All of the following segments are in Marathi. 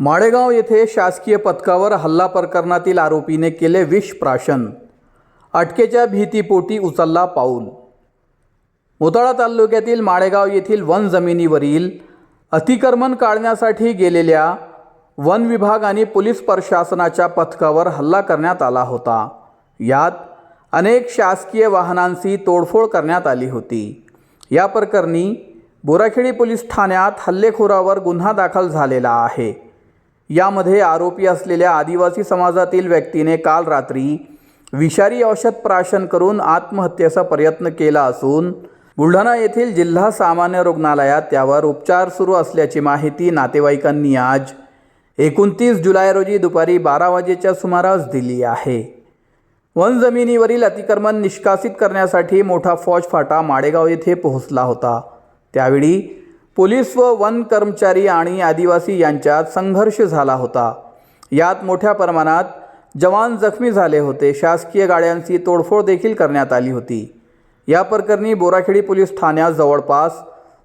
माळेगाव येथे शासकीय पथकावर हल्ला प्रकरणातील आरोपीने केले विष प्राशन. अटकेच्या भीतीपोटी उचलला पाऊल. मोताळा तालुक्यातील माळेगाव येथील वन जमिनीवरील अतिक्रमण काढण्यासाठी गेलेल्या वन विभाग आणि पोलीस प्रशासनाच्या पथकावर हल्ला करण्यात आला होता. यात अनेक शासकीय वाहनांची तोडफोड करण्यात आली होती. या प्रकरणी बोराखेडी पोलीस ठाण्यात हल्लेखोरावर गुन्हा दाखल झालेला आहे. यामध्ये आरोपी असलेल्या आदिवासी समाजातील व्यक्तीने काल रात्री विषारी औषध प्राशन करून आत्महत्येचा प्रयत्न केला असून बुलढाणा येथील जिल्हा सामान्य रुग्णालयात त्यावर उपचार सुरू असल्याची माहिती नातेवाईकांनी आज एकोणतीस जुलै रोजी दुपारी बारा वाजेच्या सुमारास दिली आहे. वन जमिनीवरील अतिक्रमण निष्कासित करण्यासाठी मोठा फौज फाटा माडेगाव येथे पोहोचला होता. त्यावेळी पोलीस व वन कर्मचारी आणि आदिवासी यांच्यात संघर्ष झाला होता. यात मोठ्या प्रमाणात जवान जखमी झाले होते. शासकीय गाड्यांची तोडफोड देखील करण्यात आली होती. या प्रकरणी बोराखेडी पोलीस ठाण्यात जवळपास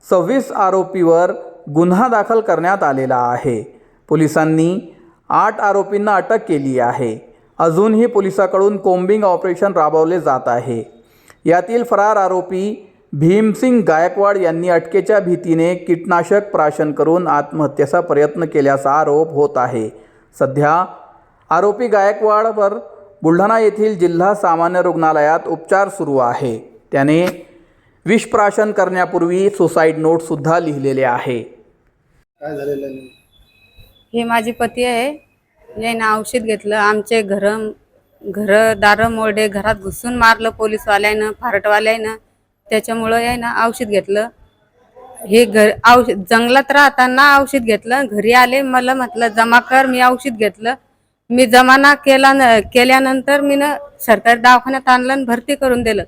सव्वीस आरोपीवर गुन्हा दाखल करण्यात आलेला आहे. पोलिसांनी आठ आरोपींना अटक केली आहे. अजूनही पोलिसाकडून कोम्बिंग ऑपरेशन राबवले जात आहे. यातील फरार आरोपी भीमसिंग गायकवाड यांनी अटकेच्या भीतीने कीटनाशक प्राशन करून आत्महत्येचा प्रयत्न केल्याचा आरोप होत आहे. सध्या आरोपी गायकवाडवर बुलढाणा येथील जिल्हा सामान्य रुग्णालयात उपचार सुरू आहे. त्याने विषप्राशन करण्यापूर्वी सुसाईड नोटसुद्धा लिहिलेले आहे. काय झालेलं आहे? हे माझे पती आहे. याने औषध घेतलं. आमचे घर घर दारं मोडे घरात घुसून मारलं पोलीसवाल्यानं फारटवाल्यानं. त्याच्यामुळं यानं औषध घेतलं. हे घर औषध जंगलात राहताना औषध घेतलं. घरी आले मला म्हटलं जमा कर मी औषध घेतलं. मी जमाना केला न केल्यानंतर मी ना सरकारी दवाखान्यात आणलं आणि भरती करून दिलं.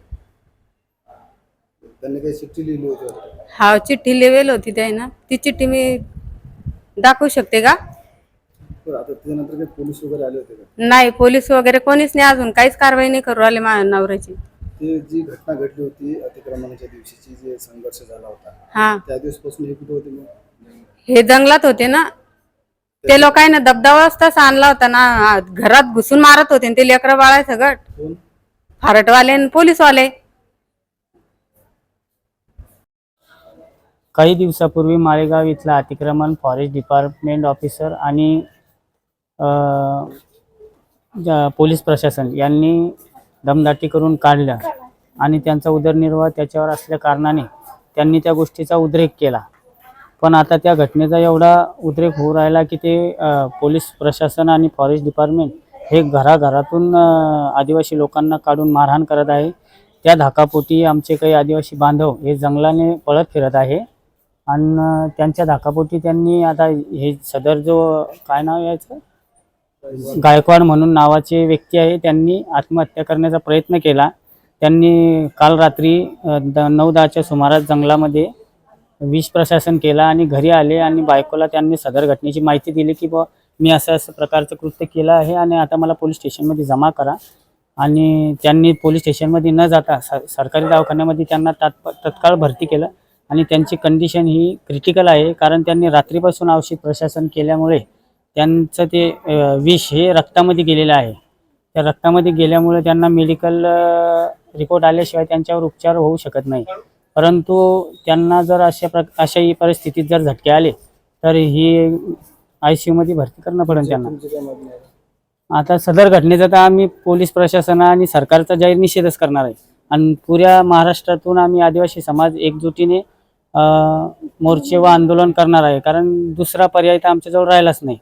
त्यांनी काही चिठ्ठी लिहिली होती. हा चिठ्ठी लिवेल होती त्यानं ती चिठ्ठी मी दाखवू शकते का? बरं आता त्यानंतर काही पोलीस वगैरे आले होते का? नाही पोलीस वगैरे कोणीच नाही. अजून काहीच कारवाई नाही करू राहिले माझ्या नवऱ्याची. ते जी घटना घडली होती अतिक्रमणाच्या दिवशीची जे संघर्ष झाला होता हा. त्या दिवसपासून हे कुठे होते मग? हे जंगलात होते ना. ते लोकांना दबदबा असताच आणला होता ना. आ, घरात घुसून मारत होते न ते लेकरं बाळा सगट कोण? फारटवाले आणि पोलीसवाले. काही दिवसापूर्वी माळेगाव इथला अतिक्रमण फॉरेस्ट डिपार्टमेंट ऑफिसर आणि अ, ज- पोलीस प्रशासन यांनी दमदाटी करून काढलं आणि त्यांचा उदरनिर्वाह त्याच्यावर असल्या कारणाने त्यांनी त्या गोष्टीचा उद्रेक केला. पण आता त्या घटनेचा एवढा उद्रेक होऊ राहिला की ते पोलीस प्रशासन आणि फॉरेस्ट डिपार्टमेंट हे घराघरातून आदिवासी लोकांना काढून मारहाण करत आहे. त्या धाकापोटी आमचे काही आदिवासी बांधव हे जंगलाने पळत फिरत आहे. आणि त्यांच्या धाकापोटी त्यांनी आता हे सदर जो काय नाव यायचं गायकवाड म्हणून नावाचे व्यक्ती आहे. त्यांनी आत्महत्या करण्याचा प्रयत्न केला. त्यांनी काल रात्री द- नऊ दहाच्या सुमारास जंगलामध्ये विष प्रशासन केला आणि घरी आले आणि बायकोला त्यांनी सदर घटनेची माहिती दिली की बुवा मी असं असं प्रकारचं कृत्य केलं आहे आणि आता मला पोलीस स्टेशनमध्ये जमा करा. आणि त्यांनी पोलीस स्टेशनमध्ये न जाता स सरकारी दवाखान्यामध्ये त्यांना तात्प तत्काळ भरती केलं. आणि त्यांची कंडिशन ही क्रिटिकल आहे कारण त्यांनी रात्रीपासून औषध प्रशासन केल्यामुळे त्यांचं ते विष हे रक्तामध्ये गेलेलं आहे. त्या रक्तामध्ये गेल्यामुळे त्यांना मेडिकल रिपोर्ट आल्याशिवाय त्यांच्यावर उपचार होऊ शकत नाही. परंतु त्यांना जर अशा प्र अशाही परिस्थितीत जर झटके आले तर ही आय सी यूमध्ये भरती करणं पडेल त्यांना. मागणी आहे. आता सदर घटनेचा तर आम्ही पोलीस प्रशासन आणि सरकारचा जाहीर निषेधच करणार आहे. आणि पुऱ्या महाराष्ट्रातून आम्ही आदिवासी समाज एकजुटीने मोर्चे व आंदोलन करणार आहे. कारण दुसरा पर्याय तर आमच्याजवळ राहिलाच नाही.